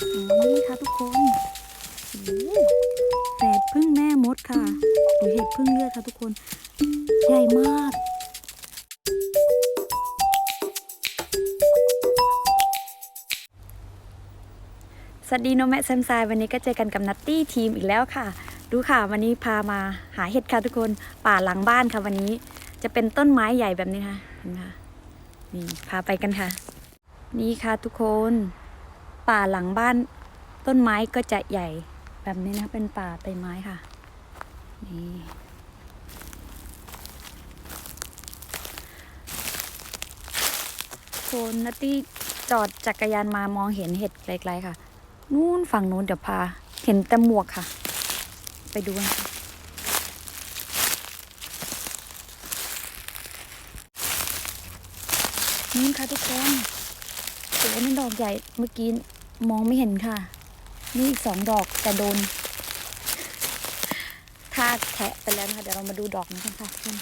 นี่ค่ะทุกคนโอ้โหแฝดพึ่งแม่มดค่ะหรือเห็ดพึ่งเลือดค่ะทุกคน ใหญ่มากสวัสดีโนแม่แซมไซวันนี้ก็เจอกันกับนัตตี้ทีมอีกแล้วค่ะ ดูค่ะวันนี้พามาหาเห็ดค่ะทุกคนป่าหลังบ้านค่ะวันนี้ จะเป็นต้นไม้ใหญ่แบบนี้ค่ะเห็นไหมคะนี่พาไปกันค่ะ นี่ค่ะทุกคน ป่าหลังบ้าน ต้นไม้ก็จะใหญ่แบบนี้นะเป็นป่าใบไม้ค่ะ นี่โคนนัตตี้จอดจักรยานมามองเห็นเห็ดไกลๆค่ะ นู่นฝั่งนู้นเดี๋ยวพา เห็นแต่หมวกค่ะ ไปดูกันค่ะนี่ค่ะทุกคนโอ้นี่ดอกใหญ่เมื่อกี้ มองไม่เห็นค่ะ นี่อีกสองดอกแต่โดนทากแทะไปแล้วนะคะ เดี๋ยวเรามาดูดอกนี้กันค่ะทุกคน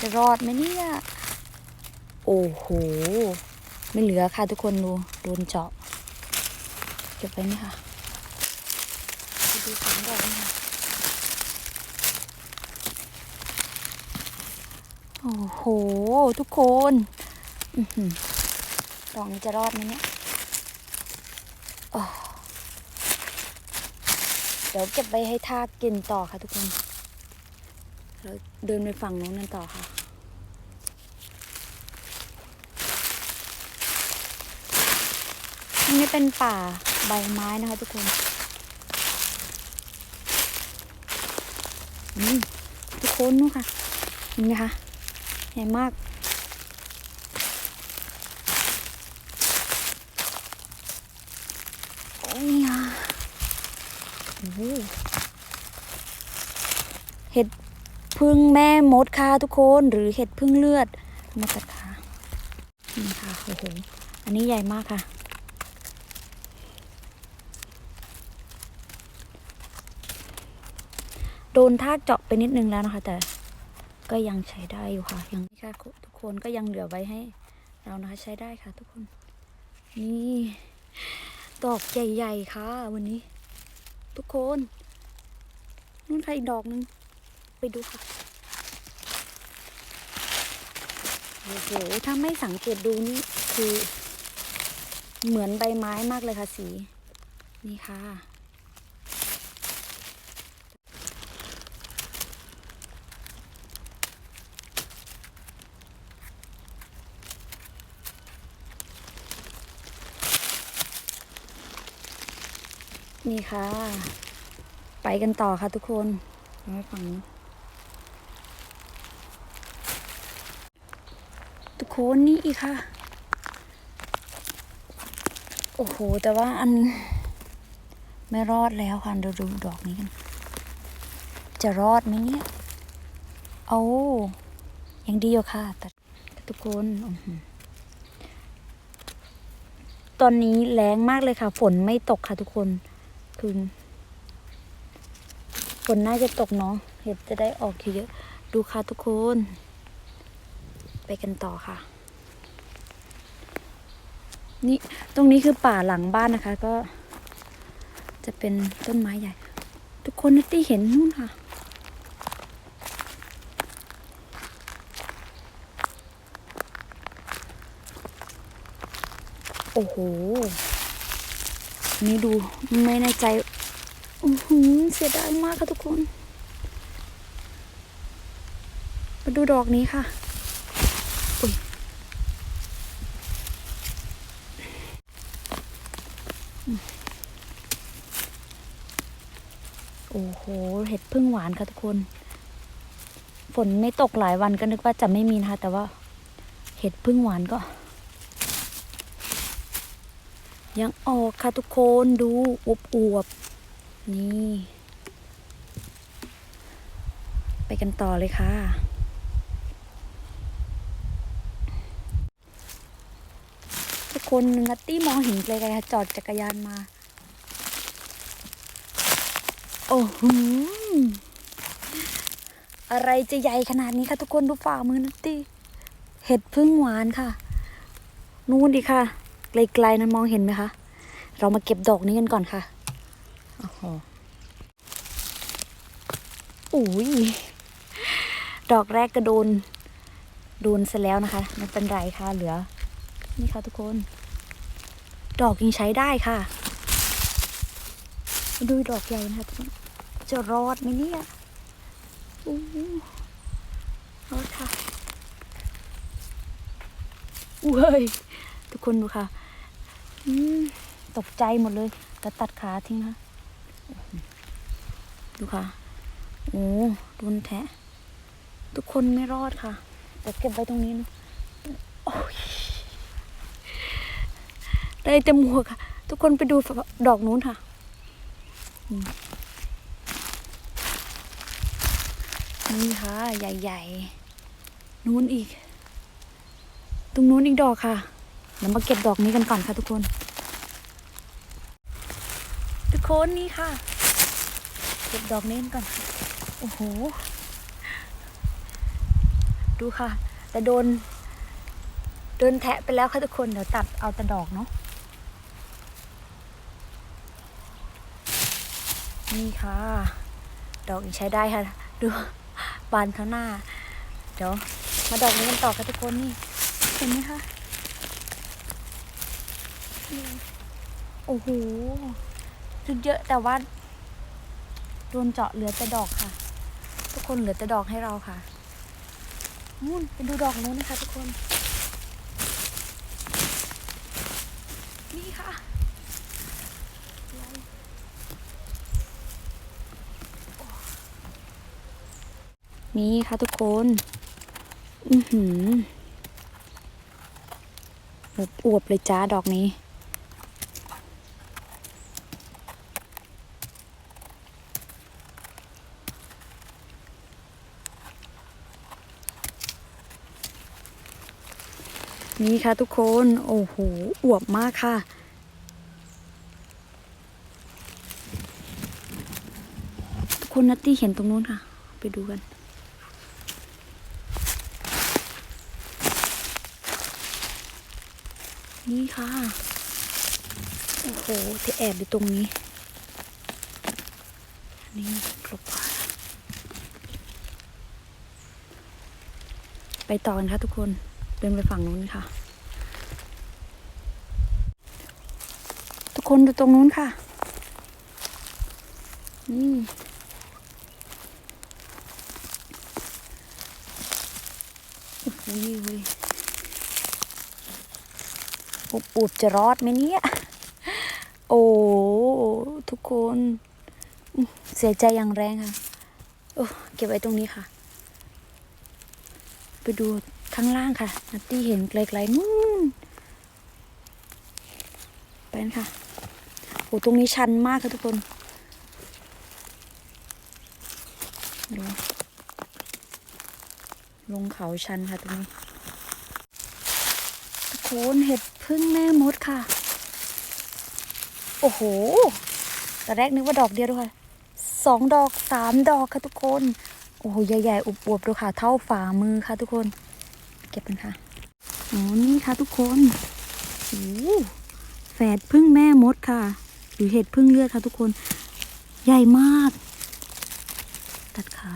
จะรอดไหมเนี่ย โอ้โห ไม่เหลือค่ะทุกคนดูโดนเจาะ เก็บไว้นี่ค่ะไปดูสองดอกนี่ค่ะโอ้โห ทุกคนดอกนี้จะรอดไหมเนี่ย เดี๋ยวเก็บไปให้ทากกินต่อค่ะทุกคนเราเดินไปฝั่งนู้นกันต่อค่ะนนี้เป็นป่าใบไม้นะคะทุกคนอืมทุกคนนู่นค่ะเห็นไหมคะใหญ่มาก โอ้ยอะโอ้โห เห็ดพึ่งแม่มดค่ะทุกคนหรือเห็ดพึ่งเลือดมาตัดขานี่ค่ะโอ้โหอันนี้ใหญ่มากค่ะ โดนทากเจาะไปนิดนึงแล้วนะคะ แต่ก็ยังใช้ได้อยู่ค่ะ ยังค่ะทุกคนก็ยังเหลือไว้ให้ เรานะคะใช้ได้ค่ะ ทุกคน นี่ดอกใหญ่ ๆ ค่ะ วันนี้ ทุกคนนู่นค่ะอีกดอกหนึง ไปดูค่ะ โอ้โห ถ้าไม่สังเกตดูนี่คือ เหมือนใบไม้มากเลยค่ะสี นี่ค่ะ นี่ค่ะ ไปกันต่อค่ะทุกคนยังไม่ฟังนี้ทุกคนนี่อีกค่ะ โอ้โห แต่ว่าอัน ไม่รอดแล้วค่ะเดี๋ยวดูดอกนี้กัน จะรอดไหมเนี่ยเอายังดีอยู่ค่ะ แต่ทุกคนอื้อหือตอนนี้แรงมากเลยค่ะ ฝนไม่ตกค่ะทุกคน คือฝนน่าจะตกเนาะเห็ดจะได้ออกเยอะๆดูค่ะทุกคน ไปกันต่อค่ะ นี่ตรงนี้คือป่าหลังบ้านนะคะ ก็ จะเป็นต้นไม้ใหญ่ ทุกคนนัตตี้เห็นนู่นค่ะโอ้โห นี่ดูไม่ในใจอือหือเสียดายมากค่ะทุกคน มาดูดอกนี้ค่ะอุ้ยโอ้โห เห็ดพึ่งหวานค่ะทุกคน ฝนไม่ตกหลายวันก็นึกว่าจะไม่มีนะคะแต่ว่า เห็ดพึ่งหวานก็ ยังออกค่ะทุกคนดูอวบอวบนี่ ไปกันต่อเลยค่ะ ทุกคนนัตตี้มองเห็นไกลๆค่ะจอดจักรยานมา โอ้โหออะไรจะใหญ่ขนาดนี้ค่ะทุกคนดูฝ่ามือนัตตี้ เห็ดพึ่งหวานค่ะ นู่นดิค่ะ ไกลๆนั้นมองเห็นไหมคะ เรามาเก็บดอกนี้กันก่อนค่ะโอ้โหอุ้ยดอกแรกก็โดน โดนซะแล้วนะคะไม่เป็นไรค่ะเหลือ นี่ค่ะทุกคน ดอกยังใช้ได้ค่ะมาดูดอกใหญ่นะคะทุกคนจะรอดไหมเนี่ยอู้หูรอดค่ะเว้ยทุกคนดูค่ะอืม ตกใจหมดเลยแต่ตัดขาทิ้งค่ะดูค่ะ โอ้โดนแทะ ทุกคนไม่รอดค่ะ แต่เก็บไว้ตรงนี้นะโอ้ยได้แต่หมวกค่ะ ทุกคนไปดูดอกนู้นค่ะนี่ค่ะ ใหญ่ ๆ นู้นอีก ตรงนู้นอีกดอกค่ะ เดี๋ยวมาเก็บดอกนี้กันก่อนค่ะทุกคน ทุกคนนี่ค่ะ เก็บดอกนี้กันก่อน โอ้โห ดูค่ะ แต่โดน โดนแทะไปแล้วค่ะทุกคน เดี๋ยวตัดเอาแต่ดอกเนาะ นี่ค่ะ ดอกยังใช้ได้ค่ะ ดูบานข้างหน้า เดี๋ยวมาดอกนี้กันต่อค่ะทุกคนนี่ เห็นไหมคะ โอ้โหจุดเยอะแต่ว่าโดนเจาะเหลือแต่ดอกค่ะ ทุกคนเหลือแต่ดอกให้เราค่ะนู่นไปดูดอกนู้นนะคะ ทุกคน นี่ค่ะนี่ค่ะทุกคน อือหืออวบเลยจ้าดอกนี้ นี่ค่ะทุกคน โอ้โห อวบมากค่ะ ทุกคนนัตตี้เห็นตรงนู้นค่ะ ไปดูกัน นี่ค่ะ โอ้โหที่แอบอยู่ตรงนี้ นี่กลบผ่าไปต่อกันค่ะทุกคน เดินไปฝั่งนู้นค่ะ ทุกคนดูตรงนู้นค่ะ นี่โอ้โหเว้ยอบอุบจะรอดไหมเนี่ย โอ้ทุกคน เสียใจอย่างแรงค่ะ โอ้เก็บไว้ตรงนี้ค่ะ ไปดู ข้างล่างค่ะนัตตี้เห็นไกลๆนู่นไปนค่ะโอ้ตรงนี้ชันมากค่ะทุกคนดูลงเขาชันค่ะตรงนี้ทุกคนเห็ดพึ่งแม่มดค่ะ โอ้โหตอนแรกนึกว่าดอกเดียวด้วยค่ะสองดอกสามดอกค่ะทุกคน โอ้โห ใหญ่ๆอวบๆดูค่ะ เท่าฝ่ามือค่ะทุกคน เก็บกันค่ะโอ้นี่ค่ะทุกคนโอ้แฝดพึ่งแม่มดค่ะ หรือเห็ดพึ่งเลือดค่ะทุกคน ใหญ่มาก ตัดขา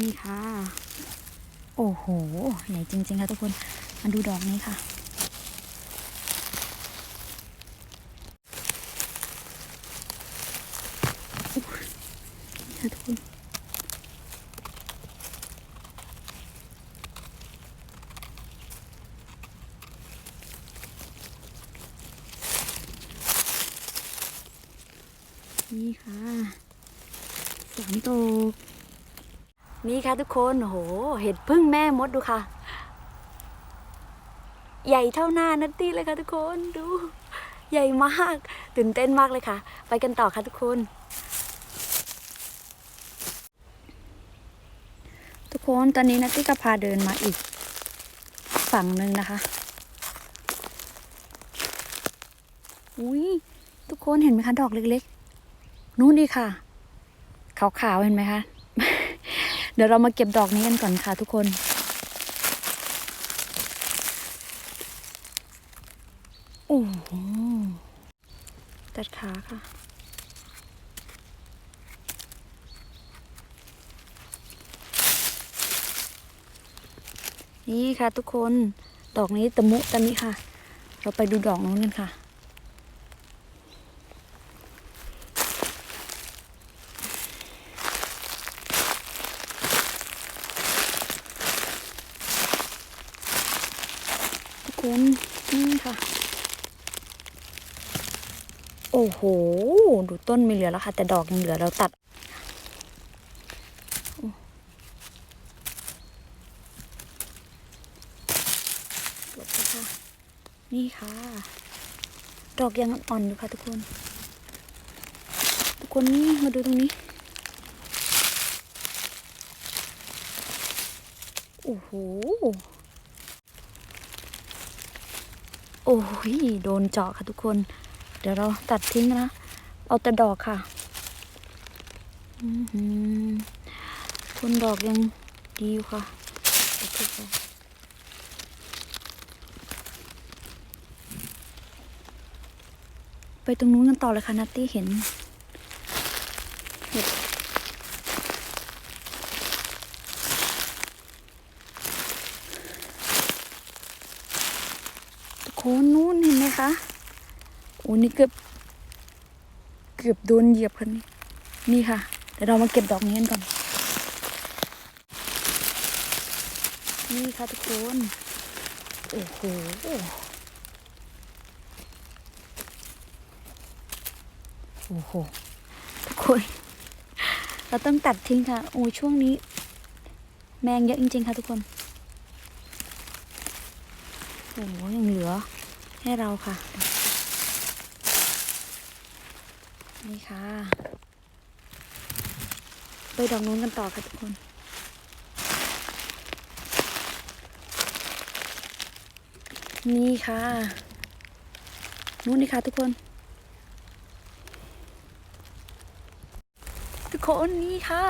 นี่ค่ะ โอ้โห ใหญ่จริง ๆ ค่ะทุกคน มาดูดอกนี้ค่ะ นี่ค่ะทุกคนค่ะสามตก นี่ค่ะทุกคนโหเห็ดพึ่งแม่มดดูค่ะ ใหญ่เท่าหน้านัตตี้เลยค่ะทุกคนดู ใหญ่มาก ตื่นเต้นมากเลยค่ะ ไปกันต่อค่ะทุกคน ทุกคนตอนนี้นัตตี้ก็พาเดินมาอีก ฝั่งหนึ่งนะคะอุ้ยทุกคนเห็นไหมคะดอกเล็กๆ นู่นดีค่ะ ขาวๆเห็นไหมคะ ดี๋ยวเรามาเก็บดอกนี้กันก่อนค่ะทุกคน โอ้โหตัดขาค่ะ นี่ค่ะทุกคน ดอกนี้ตะมุตะมิค่ะ เราไปดูดอกนู้นกันค่ะ ทุกคนนี่ค่ะ โอ้โห ดูต้นไม่เหลือแล้วค่ะ แต่ดอกยังเหลือเราตัด หลบค่ะ นี่ค่ะ ดอกยังอ่อนอยู่ค่ะทุกคน ทุกคนนี่มาดูตรงนี้ โอ้โหโอ้ย โดนเจาะค่ะทุกคน เดี๋ยวเราตัดทิ้งนะ เอาแต่ดอกค่ะอือหือคนดอกยังดีอยู่ค่ะไปตรงนู้นกันต่อเลยค่ะนัตตี้เห็นเห็ดทุกคนนู้นเห็นไหมคะ อ้นี่เกือบเกือบโดนเหยียบคันนี้นี่ค่ะเดี๋ยวเรามาเก็บดอกนี้กันก่อน นี่ค่ะทุกคน โอ้โหโอ้โหทุกคน เราต้องตัดทิ้งค่ะ โอ้ช่วงนี้ แมงเยอะจริงๆค่ะทุกคนโอ้ยังเหลือให้เราค่ะ นี่ค่ะ ไปดอกนู้นกันต่อค่ะทุกคน นี่ค่ะ นู้นนี่ค่ะทุกคน ทุกคนนี่ค่ะ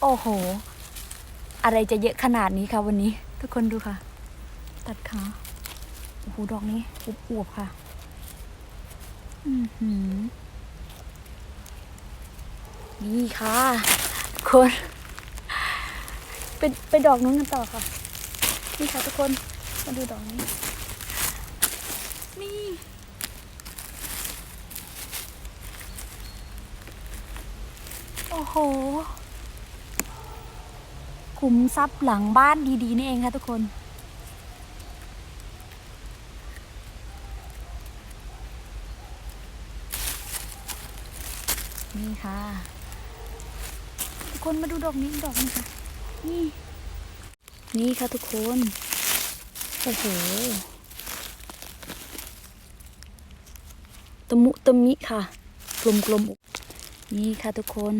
โอ้โห อะไรจะเยอะขนาดนี้ค่ะวันนี้ ทุกคนดูค่ะ ตัดขาโอ้โหดอกนี้อวบๆค่ะ อือหือ นี่ค่ะทุกคนเป็นไปดอกนู้นกันต่อค่ะ นี่ค่ะทุกคนมาดูดอกนี้ นี่โอ้โหขุมทรัพย์หลังบ้านดีๆนี่เองค่ะทุกคนนี่ค่ะ คนมาดูดอกนี้ดอกนี้ค่ะ นี่ นี่ค่ะทุกคน โอ้โหตะมุตะมิค่ะ กลมๆนี่ค่ะทุกคน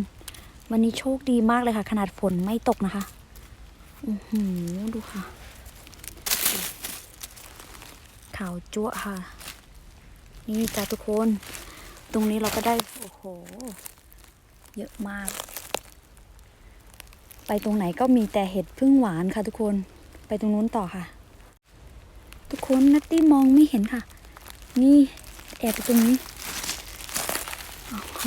วันนี้โชคดีมากเลยค่ะ ขนาดฝนไม่ตกนะคะอือหือดูค่ะ ขาวจั๊วค่ะ นี่จ้ะทุกคน ตรงนี้เราก็ได้ โอ้โห เยอะมาก ไปตรงไหนก็มีแต่เห็ดพึ่งหวานค่ะทุกคนไปตรงนู้นต่อค่ะ ทุกคนนัตตี้มองไม่เห็นค่ะ นี่แอบไปตรงนี้โอ้โห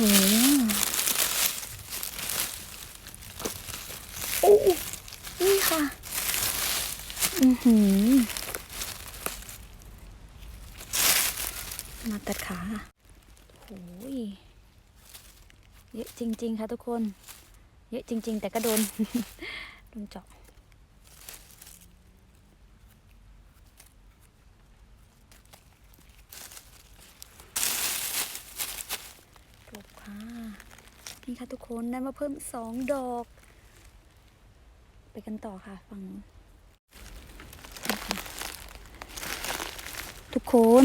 โอ้นี่ค่ะ อือหือมาตัดขาโอ้ยเยอะจริง ๆ ค่ะทุกคน เยอะจริง ๆ แต่ก็โดนโดนเจาะจบค่ะนี่ค่ะทุกคนได้มาเพิ่มสองดอก ไปกันต่อค่ะฝั่งนู้นทุกคน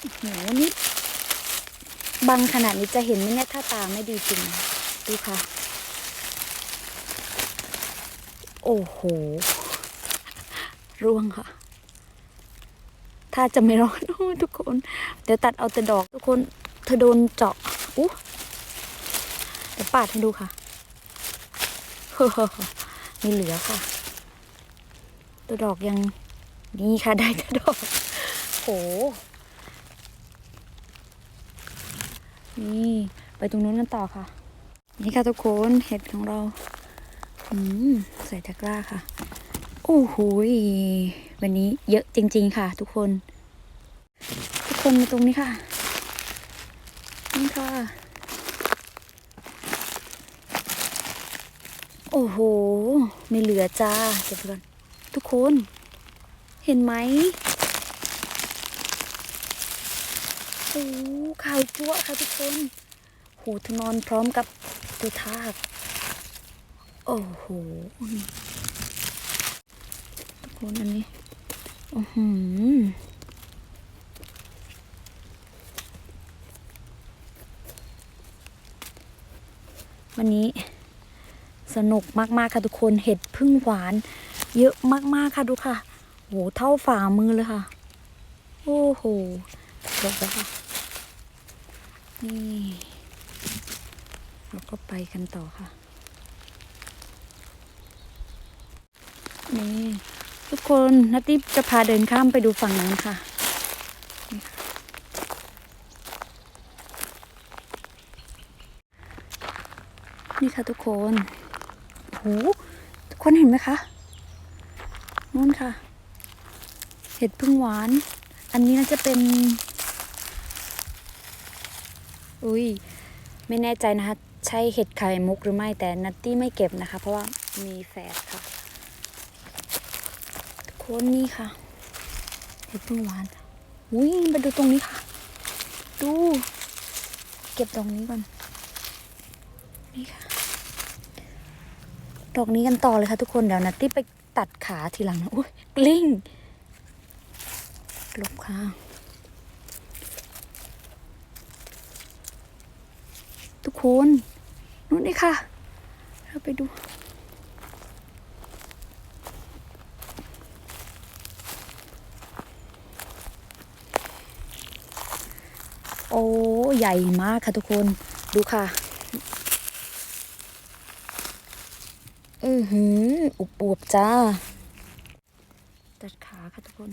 โอ้โหนี่บังขนาดนี้จะเห็นไหมเนี่ยถ้าตาไม่ดีจริง ดูค่ะ โอ้โห ร่วงค่ะ ถ้าจะไม่รอดโอ้ยทุกคน เดี๋ยวตัดเอาแต่ดอกทุกคน เธอโดนเจาะอู้เดี๋ยวปาดให้ดูค่ะมีเหลือค่ะ ตัวดอกยังนี่ค่ะได้แต่ดอก โห นี่ ไปตรงนู้นกันต่อค่ะ นี่ค่ะทุกคนเห็ดของเรา อืมใส่ตะกร้าค่ะ โอ้โหวันนี้เยอะจริง ๆ ค่ะ ทุกคน ทุกคนมาตรงนี้ค่ะ นี่ค่ะ โอ้โห ไม่เหลือจ้าเก็บก่อนทุกคน เห็นไหมโอ้ข่าวจั่วค่ะทุกคน โหเธอนอนพร้อมกับ ตัวทากโอ้โหนี่ทุกคนอันนี้อือหือวันนี้สนุกมาก ๆ ค่ะทุกคนเห็ดพึ่งหวาน เยอะมาก ๆ ค่ะดูค่ะโหเท่าฝ่ามือเลยค่ะ โอ้โหจบแล้วค่ะ นี่ เราก็ไปกันต่อค่ะ นี่ ทุกคนนัตตี้จะพาเดินข้ามไปดูฝั่งนั้นค่ะนี่ค่ะนี่ค่ะทุกคนโหทุกคนเห็นไหมคะนู่นค่ะ เห็ดพึ่งหวาน อันนี้น่าจะเป็น อุ้ย ไม่แน่ใจนะคะ ใช่เห็ดไข่มุกหรือไม่แต่นัตตี้ไม่เก็บนะคะ เพราะว่ามีแฝดค่ะทุกคนนี่ค่ะ เห็ดพึ่งหวานอุ้ยมาดูตรงนี้ค่ะ ดู เก็บตรงนี้ก่อนนี่ค่ะดอกนี้กันต่อเลยค่ะทุกคนเดี๋ยวนัตตี้ไปตัดขาทีหลังนะอุ้ยกลิ้งหลบค่ะทุกคน นู่นนี่ค่ะ เราไปดู โอ้ใหญ่มากค่ะทุกคนดูค่ะอือหืออุบอวบจ้า ตัดขาค่ะทุกคน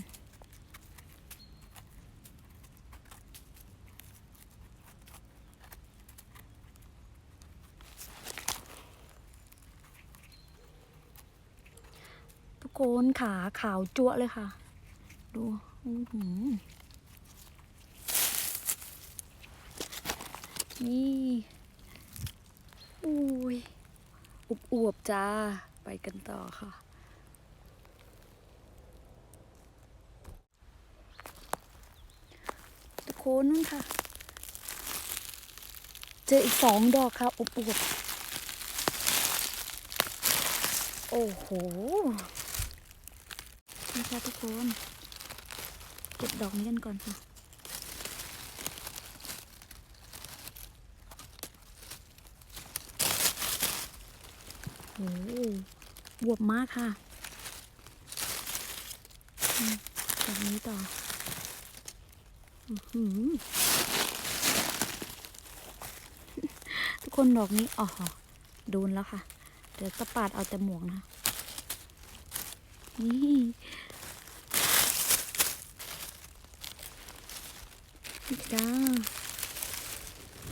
ทุกคนขาขาวจั๊วเลยค่ะ ดูอื้อหือนี่อุ้ยอุบอวบจ้า ไปกันต่อค่ะทุกคนนั่นค่ะ เจออีกสองดอกค่ะ อุบอวบๆโอ้โห นี่ค่ะทุกคน เก็บดอกนี้กันก่อนค่ะโอ้โหบวบมากค่ะอืมจากนี้ต่ออื้อหือทุกคนดอกนี้อ๋อโดนแล้วค่ะ เดี๋ยวจะปาดเอาแต่หมวกนะ นี่ จ้า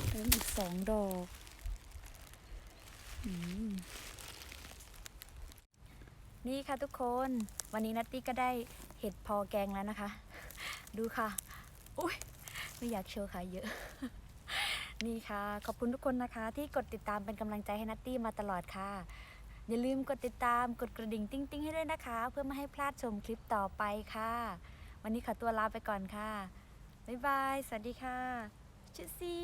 แล้วอีกสองดอกอนี่ค่ะทุกคน วันนี้นัตตี้ก็ได้เห็ดพอแกงแล้วนะคะ ดูค่ะ อุ้ยไม่อยากโชว์ค่ะเยอะ นี่ค่ะ ขอบคุณทุกคนนะคะ ที่กดติดตามเป็นกำลังใจให้นัตตี้มาตลอดค่ะ อย่าลืมกดติดตามกดกระดิ่งติ้งติ้งให้ด้วยนะคะ เพื่อไม่ให้พลาดชมคลิปต่อไปค่ะ วันนี้ขอตัวลาไปก่อนค่ะ บ๊ายบาย สวัสดีค่ะชุดซี